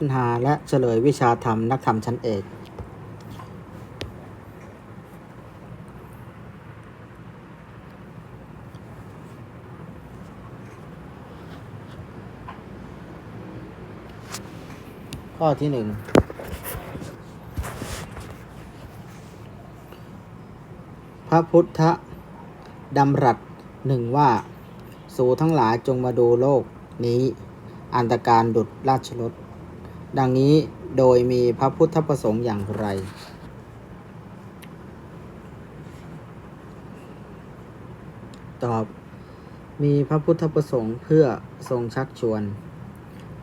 ปัญหาและเฉลยวิชาธรรมนักธรรมชั้นเอก ข้อที่หนึ่งพระพุทธดำรัสหนึ่งว่า สู่ทั้งหลายจงมาดูโลกนี้ อันตรการดุดราชรถ ดังนี้โดยมีพระพุทธประสงค์อย่างไร ตอบ มีพระพุทธประสงค์เพื่อทรงชักชวน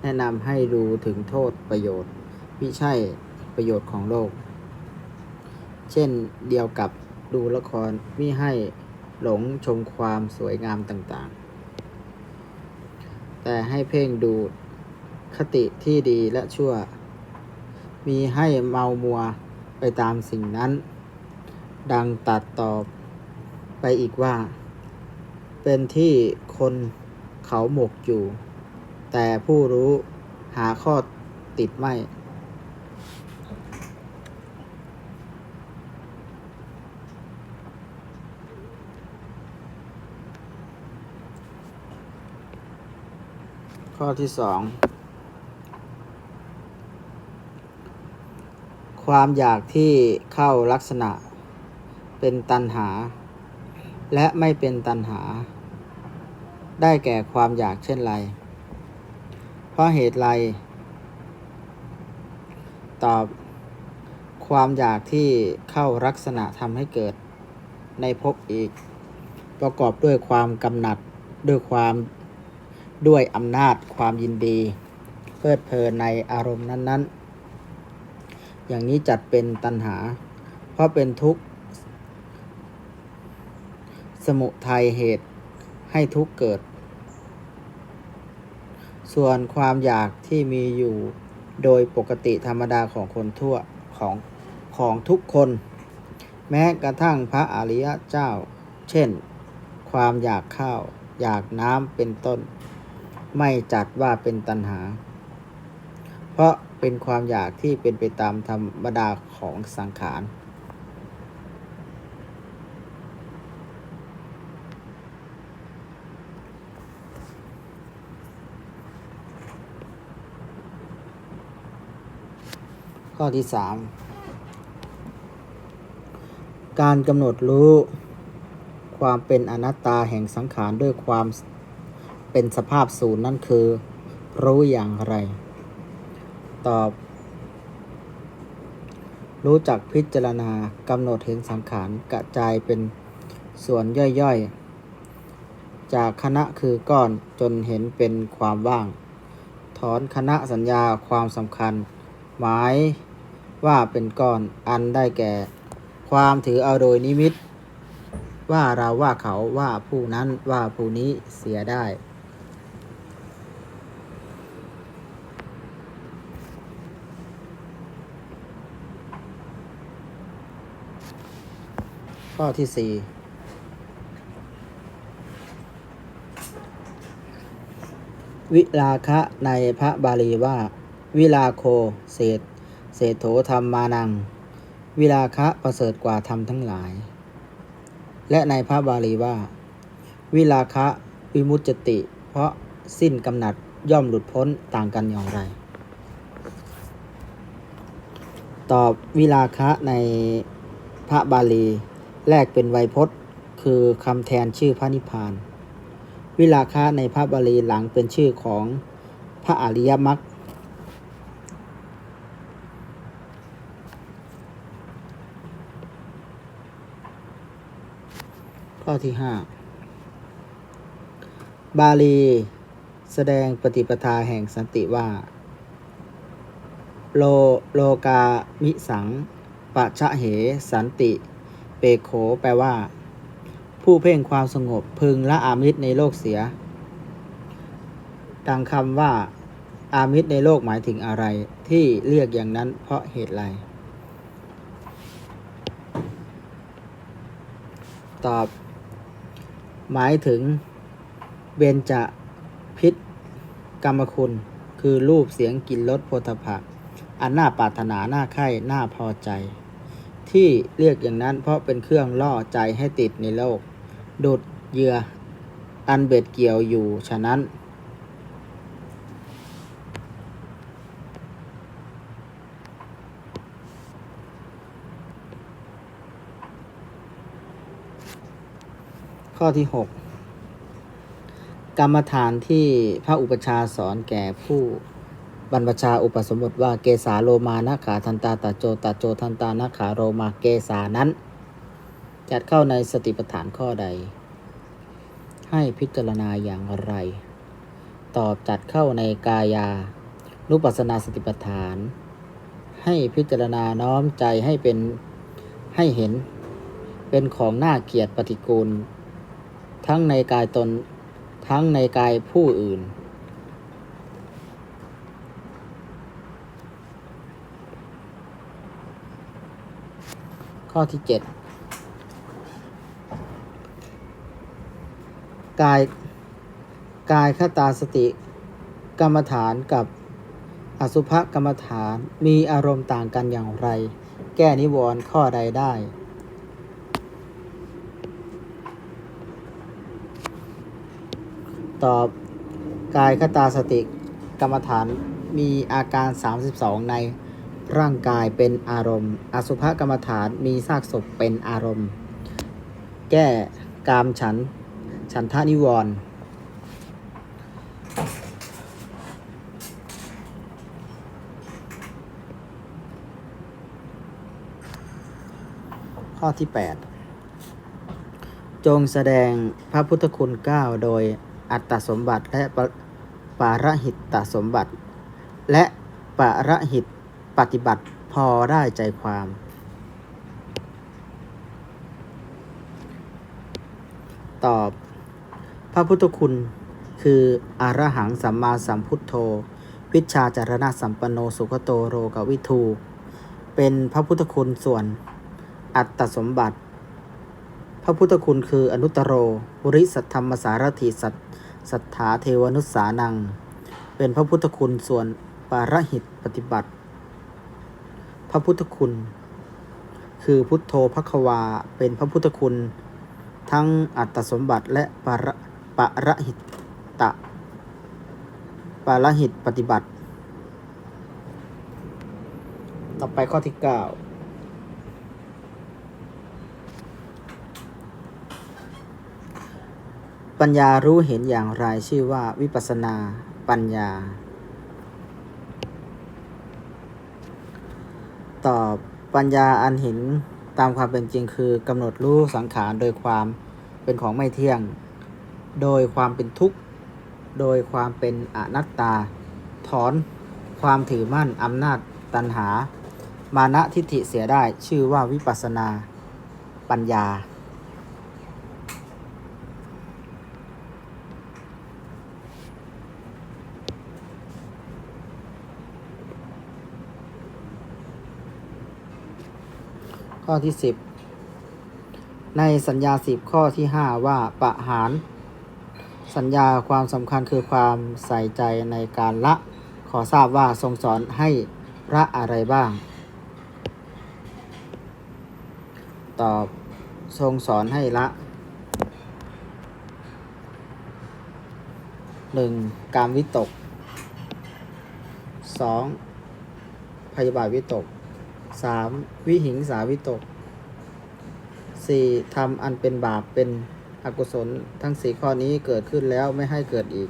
แนะนำให้ดูถึงโทษประโยชน์มิใช่ประโยชน์ของโลก เช่นเดียวกับดูละครมิให้หลงชมความสวยงามต่างๆ แต่ให้เพ่งดู คติที่ดีและชั่ว มีให้เมามัวไปตามสิ่งนั้น ดังตัดตอบไปอีกว่า เป็นที่คนเขาหมกอยู่ แต่ผู้รู้หาข้อติดไม่ข้อที่สอง ความอยากที่เข้าลักษณะเป็นตันหา และไม่เป็นตันหา ได้แก่ความอยากเช่นไร เพราะเหตุไร ตอบ ความอยากที่เข้าลักษณะทำให้เกิดในภพอีก ประกอบด้วยความกำหนัดด้วยความด้วยอำนาจความยินดี เพลิดเพลินในอารมณ์นั้น ๆ อย่างนี้จัดเป็นตัณหา เพราะเป็นทุกข์ สมุทัยเหตุให้ทุกข์เกิด ส่วนความอยากที่มีอยู่โดยปกติธรรมดาของคนทั่วของของทุกคน แม้กระทั่งพระอริยเจ้า เช่น ความอยากข้าว อยากน้ำเป็นต้น ไม่จัดว่าเป็นตัณหา เพราะ เป็นความอยากที่เป็นไปตามธรรมดาของสังขาร ข้อที่สามการกำหนดรู้ความเป็นอนัตตาแห่งสังขารด้วยความเป็นสภาพศูนย์นั่นคือ รู้อย่างไร ตอบ รู้จักพิจารณากำหนดเห็นสังขารกระจายเป็นส่วนย่อยๆ จากคณะคือก้อนจนเห็นเป็นความว่าง ถอนคณะสัญญาความสำคัญ หมายว่าเป็นก้อนอันได้แก่ ความถือเอาโดยนิมิต ว่าเราว่าเขาว่าผู้นั้นว่าผู้นี้เสียได้ ข้อที่สี่วิลาคะในพระบาลีว่า วิลาโค เศษเศษโถธรรมมานัง วิลาคะประเสริฐกว่าธรรมทั้งหลาย และในพระบาลีว่า วิลาคะวิมุตจติ เพราะสิ้นกำหนัดย่อมหลุดพ้นต่างกันอย่างไร ตอบวิลาคะในพระบาลี แรกเป็นไวยพจน์ คือคำแทนชื่อพระนิพพาน วิลาคะในพระบาลีหลังเป็นชื่อของพระอริยมรรคข้อที่ห้าบาลีแสดงปฏิปทาแห่งสันติว่า โลโลกามิสังปะชะเหสันติ เปโข แปลว่า ผู้เพ่งความสงบพึงละอามิตรในโลกเสีย ดังคำว่า อามิตรในโลกหมายถึงอะไร ที่เรียกอย่างนั้นเพราะเหตุไร ตอบ หมายถึง เบญจพิษกรรมคุณ คือรูปเสียงกลิ่นรสโพธพะอันน่าปรารถนา น่าใคร่น่าพอใจ ที่เรียกอย่างนั้นเพราะเป็นเครื่องล่อใจให้ติดในโลกดูดเหยื่ออันเบ็ดเกี่ยวอยู่ฉะนั้น ข้อที่ 6 กรรมฐานที่พระอุปชฌาย์สอนแก่ผู้ บรรพชาอุปสมบทว่าเกสาโลมานาขาทันตาตาโจตาโจทันตานาขาโรมาเกสานั้น จัดเข้าในสติปัฏฐานข้อใด ให้พิจารณาอย่างไร ตอบจัดเข้าในกายานุปัสนาสติปัฏฐาน ให้พิจารณาน้อมใจให้เป็นให้เห็น เป็นของน่าเกียดปฏิกูล ทั้งในกายตนทั้งในกายผู้อื่น ข้อที่7กายกายคตาสติ กรรมฐานกับอสุภกรรมฐานมีอารมณ์ต่างกันอย่างไร แก้นิวรณ์ข้อใดได้ ตอบกายคตาสติกรรมฐานมีอาการ 32 ใน ร่างกายเป็นอารมณ์ อสุภกรรมฐานมีซากศพเป็นอารมณ์ แก้กามฉัน ฉันทานิวรณ์ข้อที่ 8 จงแสดงพระพุทธคุณ 9 โดยอัตตสมบัติและปปาระหิตตสมบัติ และปาระหิต ปฏิบัติพอได้ใจความ ตอบ พระพุทธคุณคืออรหังสัมมาสัมพุทโธ วิชาจารณะสัมปันโนสุขโตโรกวิทู เป็นพระพุทธคุณส่วนอัตตสมบัติ พระพุทธคุณคืออนุตตโรปุริสัทธรรมสารถิสัทสัทธาเทวนุสสานัง เป็นพระพุทธคุณส่วนปาระหิตปฏิบัติ พระพุทธคุณ คือพุทโธพภควาเป็นพระพุทธคุณ ทั้งอัตสมบัติและปาระประหิตตะประหิตปฏิบัติ ต่อไปข้อที่ 9ปัญญารู้เห็นอย่างไรชื่อว่าวิปัสสนาปัญญา ตอบปัญญาอันเห็นตามความเป็นจริงคือกำหนดรู้สังขารโดยความเป็นของไม่เที่ยง โดยความเป็นทุกข์ โดยความเป็นอนัตตา ถอนความถือมั่นอำนาจตัณหา มานะทิฏฐิเสียได้ชื่อว่าวิปัสสนา ปัญญา ข้อที่ 10 ในสัญญาสิบข้อที่ 5 ว่าประหาร สัญญาความสำคัญคือความใส่ใจในการละ ขอทราบว่าทรงสอนให้ละอะไรบ้าง ตอบทรงสอนให้ละ 1. การวิตก 2. พยาบาทวิตก สามวิหิงสาวิตกสี่ทำอันเป็นบาปเป็นอกุศล ทั้งสี่ข้อนี้เกิดขึ้นแล้วไม่ให้เกิดอีก